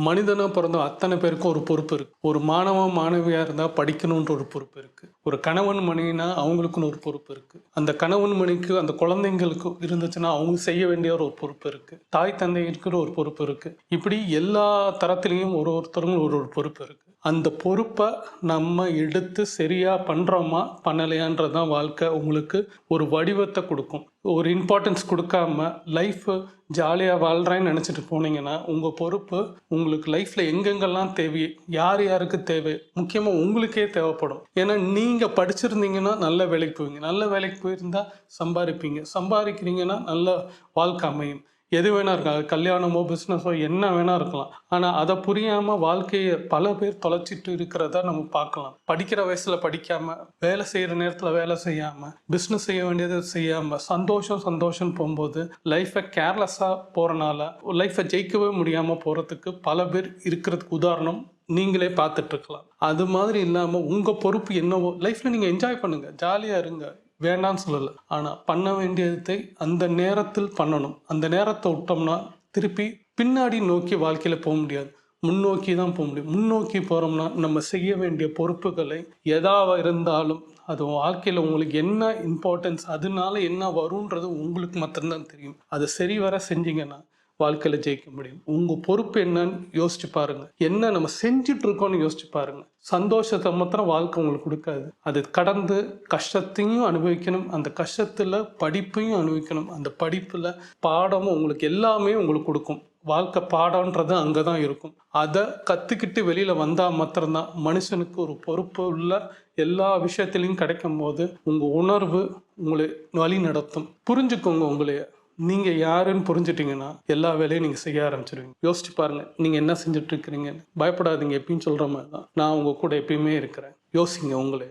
மனிதனாக பிறந்த அத்தனை பேருக்கும் ஒரு பொறுப்பு இருக்கு. ஒரு மாணவ மாணவியா இருந்தால் படிக்கணுன்ற ஒரு பொறுப்பு இருக்கு. ஒரு கணவன் மனைவினா அவங்களுக்குன்னு ஒரு பொறுப்பு இருக்கு. அந்த கணவன் மணிக்கு அந்த குழந்தைங்களுக்கு இருந்துச்சுன்னா அவங்க செய்ய வேண்டிய ஒரு பொறுப்பு இருக்கு. தாய் தந்தைக்கு ஒரு பொறுப்பு இருக்கு. இப்படி எல்லா தரத்திலையும் ஒரு ஒருத்தருக்கும் ஒரு ஒரு பொறுப்பு இருக்கு. அந்த பொறுப்பை நம்ம எடுத்து சரியாக பண்ணுறோமா பண்ணலையான்றது தான் வாழ்க்கை உங்களுக்கு ஒரு வடிவத்தை கொடுக்கும். ஒரு இம்பார்ட்டன்ஸ் கொடுக்காம லைஃப் ஜாலியாக வாழ்கிறேன்னு நினச்சிட்டு போனீங்கன்னா உங்கள் பொறுப்பு உங்களுக்கு லைஃப்பில் எங்கெங்கெல்லாம் தேவை யார் யாருக்கு தேவை முக்கியமாக உங்களுக்கே தேவைப்படும். ஏன்னா நீங்கள் படிச்சிருந்தீங்கன்னா நல்ல வேலைக்கு போவீங்க. நல்ல வேலைக்கு போயிருந்தால் சம்பாதிப்பீங்க. சம்பாதிக்கிறீங்கன்னா நல்ல வாழ்க்கை அமையும். எது வேணா இருக்கலாம். கல்யாணமோ பிஸ்னஸோ என்ன வேணா இருக்கலாம். ஆனால் அதை புரியாமல் வாழ்க்கையை பல பேர் தொலைச்சிட்டு இருக்கிறத நம்ம பார்க்கலாம். படிக்கிற வயசில் படிக்காம வேலை செய்கிற நேரத்தில் வேலை செய்யாமல் பிஸ்னஸ் செய்ய வேண்டியதை செய்யாமல் சந்தோஷம் சந்தோஷம் போகும்போது லைஃப்பை கேர்லெஸ்ஸாக போகிறனால லைஃப்பை ஜெயிக்கவே முடியாமல் போகிறதுக்கு பல பேர் இருக்கிறதுக்கு உதாரணம் நீங்களே பார்த்துட்டு இருக்கலாம். அது மாதிரி இல்லாமல் உங்கள் பொறுப்பு என்னவோ லைஃப்பில் நீங்கள் என்ஜாய் பண்ணுங்கள் ஜாலியாக இருங்க. வேண்டாம்னு சொல்லலை. ஆனால் பண்ண வேண்டியதை அந்த நேரத்தில் பண்ணணும். அந்த நேரத்தை விட்டோம்னா திருப்பி பின்னாடி நோக்கி வாழ்க்கையில் போக முடியாது. முன்னோக்கி தான் போக முடியும். முன்னோக்கி போகிறோம்னா நம்ம செய்ய வேண்டிய பொறுப்புகளை எதாவ இருந்தாலும் அது வாழ்க்கையில் உங்களுக்கு என்ன இம்பார்ட்டன்ஸ் அதனால என்ன வரும்ன்றது உங்களுக்கு மட்டும்தான் தெரியும். அதை சரி வர செஞ்சீங்கன்னா வாழ்க்கையில் ஜெயிக்க முடியும். உங்கள் பொறுப்பு என்னன்னு யோசிச்சு பாருங்க. என்ன நம்ம செஞ்சுட்டு இருக்கோம்னு யோசிச்சு பாருங்க. சந்தோஷத்தை மாத்திரம் வாழ்க்கை உங்களுக்கு கொடுக்காது. அது கடந்து கஷ்டத்தையும் அனுபவிக்கணும். அந்த கஷ்டத்தில் படிப்பையும் அனுபவிக்கணும். அந்த படிப்பில் பாடமும் உங்களுக்கு எல்லாமே உங்களுக்கு கொடுக்கும். வாழ்க்கை பாடம்ன்றது அங்கே தான் இருக்கும். அதை கற்றுக்கிட்டு வெளியில் வந்தால் மாத்திரம்தான். மனுஷனுக்கு ஒரு பொறுப்பு உள்ள எல்லா விஷயத்துலையும் கிடைக்கும் போது உங்கள் உணர்வு உங்களை வழி நடத்தும். புரிஞ்சுக்கோங்க உங்களைய. நீங்கள் யாருன்னு புரிஞ்சிட்டிங்கன்னா எல்லா வேலையும் நீங்கள் செய்ய ஆரம்பிச்சிருவீங்க. யோசிச்சு பாருங்க நீங்கள் என்ன செஞ்சுட்டு இருக்கிறீங்கன்னு. பயப்படாதீங்க எப்பயும் சொல்கிற மாதிரி தான் நான் உங்கள் கூட எப்பயுமே இருக்கிறேன். யோசிங்க உங்களே.